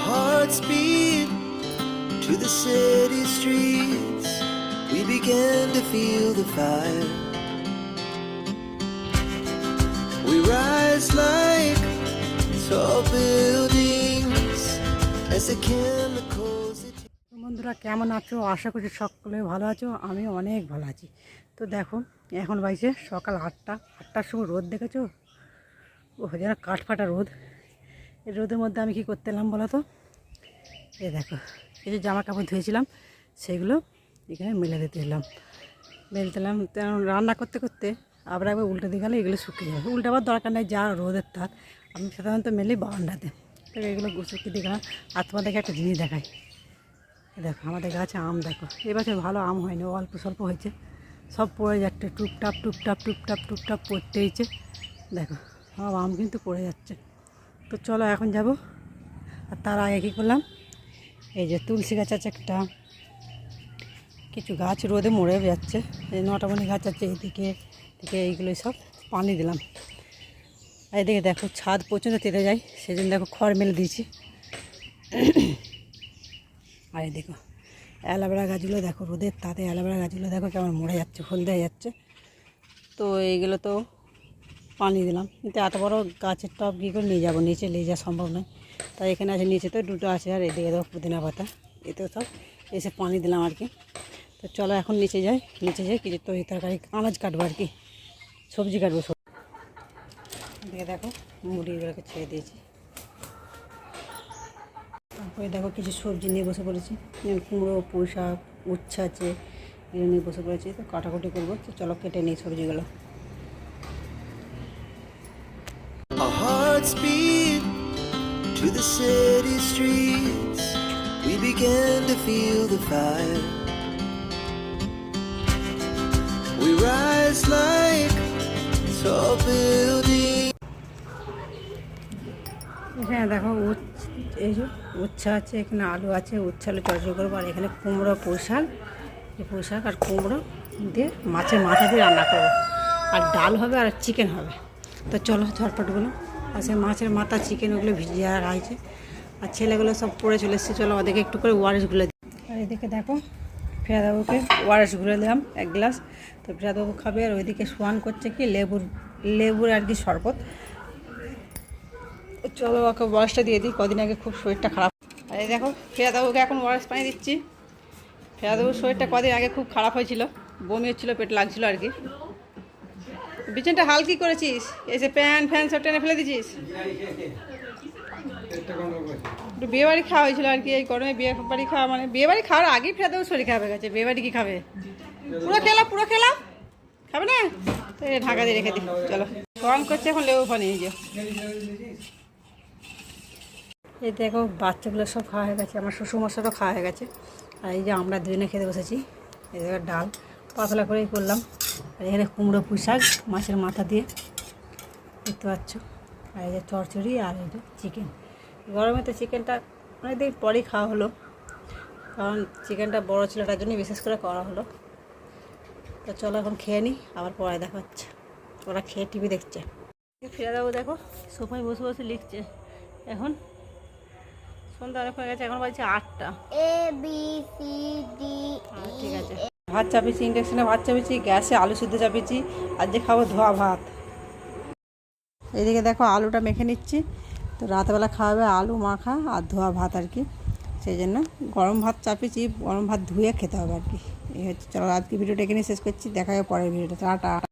Hearts beat to the city streets. We began to feel the fire. We rise like tall buildings as the chemicals. বন্ধুরা কেমন আছো আশা করছি সকলে ভালো আছো আমি অনেক ভালো আছি তো দেখো এখন বাজছে সকাল আটটা আটটার সময় রোদ দেখেছ ও যেন কাঠ ফাটা রোদ এই রোদের মধ্যে আমি কি করতে এলাম বলো তো? এই দেখো, এই যে জামা কাপড় ধুয়েছিলাম, সেগুলো এখানে মেলে দিতে এলাম। মেলতে এলাম তেমন রান্না করতে করতে আবার একবার উল্টে দিয়ে গেলে এগুলো শুকিয়ে যাবে। উল্টাবার দরকার নেই, যা রোদের তাপ, আমি সাধারণত মেলি বারান্দাতে। তো এগুলো শুকিয়ে দিয়ে গেলাম আর তোমাদেরকে একটা জিনিস দেখাই। দেখো, আমাদের গাছে আম দেখো। এবছর ভালো আম হয়নি, অল্প স্বল্প হয়েছে। সব পড়ে যাচ্ছে, টুপটাপ টুপটাপ টুপটাপ টুপটাপ পড়তেইছে দেখো, সব আম কিন্তু পড়ে যাচ্ছে। তো চলো এখন যাব। আর তার আগে কী করলাম? এই যে তুলসী গাছ আছে একটা। কিছু গাছ রোদে মরে যাচ্ছে। এই নটামণি গাছ আছে এইদিকে দিকে এইগুলোই সব পানি দিলাম। এদিকে দেখো ছাদ পর্যন্ত তেতে যায় জন্য দেখো খড় মেলে দিয়েছি। আর দেখো অ্যালোভেরা গাছগুলো দেখো রোদের তাতে অ্যালোভেরা গাছগুলো দেখো কেমন মরে যাচ্ছে, হলদে যাচ্ছে। তো এইগুলো তো পানি দিলাম। কিন্তু এত বড় গাছের টব কী করে নিয়ে যাব? নিচে নিয়ে যাওয়া সম্ভব নয়। তাই এখানে আছে, নিচে তো দুটো আছে, আর এদিকে দেখো পুদিনা পাতা। এতেও সব এসে পানি দিলাম আর কি। তো চলো এখন নিচে যাই। নিচে যাই, কিছু তরি তরকারি, আনাজ কাটবো আর কি। সবজি কাটবো সব। এদিকে দেখো, মুড়িগুলোকে ছেড়ে দিয়েছি। তারপরে দেখো কিছু সবজি নিয়ে বসে পড়েছি। কুমড়ো, পুঁই শাক, উচ্ছে আছে, এগুলো নিয়ে বসে পড়েছি। তো কাটাকুটি করব। তো চলো কেটে নিই সবজিগুলো। Beat to the city streets. We began to feel the fire. We rise like tall buildings. হ্যাঁ এই যে উচ্ছা আছে, এখানে আলু আছে, উচ্ছে আলু চর্চা করব, আর এখানে কুমড়ো পোশাক শাক এই পুঁই শাক আর কুমড়ো দিয়ে মাছের মাথা দিয়ে রান্না করব আর ডাল হবে আর চিকেন হবে তো চলো ঝটপটগুলো আর সেই মাছের মাথা চিকেন ওগুলো ভিজিয়ে রাখছে আর ছেলেগুলো সব পড়ে চলে এসেছে। চলো ওদেরকে একটু করে ওয়ারেসগুলো দিই। আর এদিকে দেখো, ফেরাদাবুকে ওয়ারেসগুলো দিলাম এক গ্লাস। তো ফেরাদাবু খাবে আর ওইদিকে সোয়ান করছে কি, লেবুর লেবুর আর কি শরবত। চলো ওকে বয়সটা দিয়ে দিই, কদিন আগে খুব শরীরটা খারাপ। আর এই দেখো, ফেরাদাবুকে এখন বয়স পানি দিচ্ছি। ফেরাদাবুর শরীরটা কদিন আগে খুব খারাপ হয়েছিল, বমি হচ্ছিল, পেট লাগছিল আর কি। বিছানটা হাল কি করেছিস এসে প্যান ফ্যান সব টেনে ফেলে দিছিস একটু বিয়ে বাড়ি খাওয়া হয়েছিল আর কি, এই গরমে বিয়ে বাড়ি খাওয়া মানে বিয়ে বাড়ি খাওয়ার আগেই ফেরাদাবুর শরীর খারাপ হয়ে গেছে। বিয়ে বাড়ি কি খাবে? পুরো খেলাম পুরো খেলাম খাবে না? এই ঢাকা দিয়ে রেখে দিই, চলো। গরম করছে এখন লেবু পানি, এই যে। এই দেখো, বাচ্চাগুলো সব খাওয়া হয়ে গেছে, আমার শ্বশুরমশারও খাওয়া হয়ে গেছে। আর এই যে আমরা দুজনে খেতে বসেছি, এই দেখো ডাল, পাতলা করেই করলাম। আর এখানে কুমড়ো পুঁই শাক মাছের মাথা দিয়ে। দেখতে পাচ্ছ? আর এই যে চড়চড়ি আর এই যে চিকেন। গরমে তো চিকেনটা অনেকদিন পরেই খাওয়া হলো। কারণ চিকেনটা বড়ো ছিল, তার জন্যই বিশেষ করে করা হলো। তো চলো এখন খেয়ে নিই আবার পরে দেখা হচ্ছে ওরা খেয়ে টিভি দেখছে। ফিরে যাব দেখো, সোফায় বসে বসে লিখছে। এখন সন্ধ্যা অনেক হয়ে গেছে, এখন বাজছে আটটা। ঠিক আছে ভাত চাপিয়েছি ইন্ডাকশনে ভাত চাপিয়েছি গ্যাসে আলু সিদ্ধ চাপিয়েছি আর যে খাব ধোয়া ভাত। এদিকে দেখো আলুটা মেখে নিচ্ছি। তো রাতবেলা খাওয়াবে আলু মাখা আর ধোয়া ভাত আর কি। সেই জন্য গরম ভাত চাপিয়েছি গরম ভাত ধুয়ে খেতে হবে আর কি। এই হচ্ছে, চলো আজকে ভিডিওটা এখানে শেষ করছি, দেখা যাবে পরের ভিডিওটা টাটা।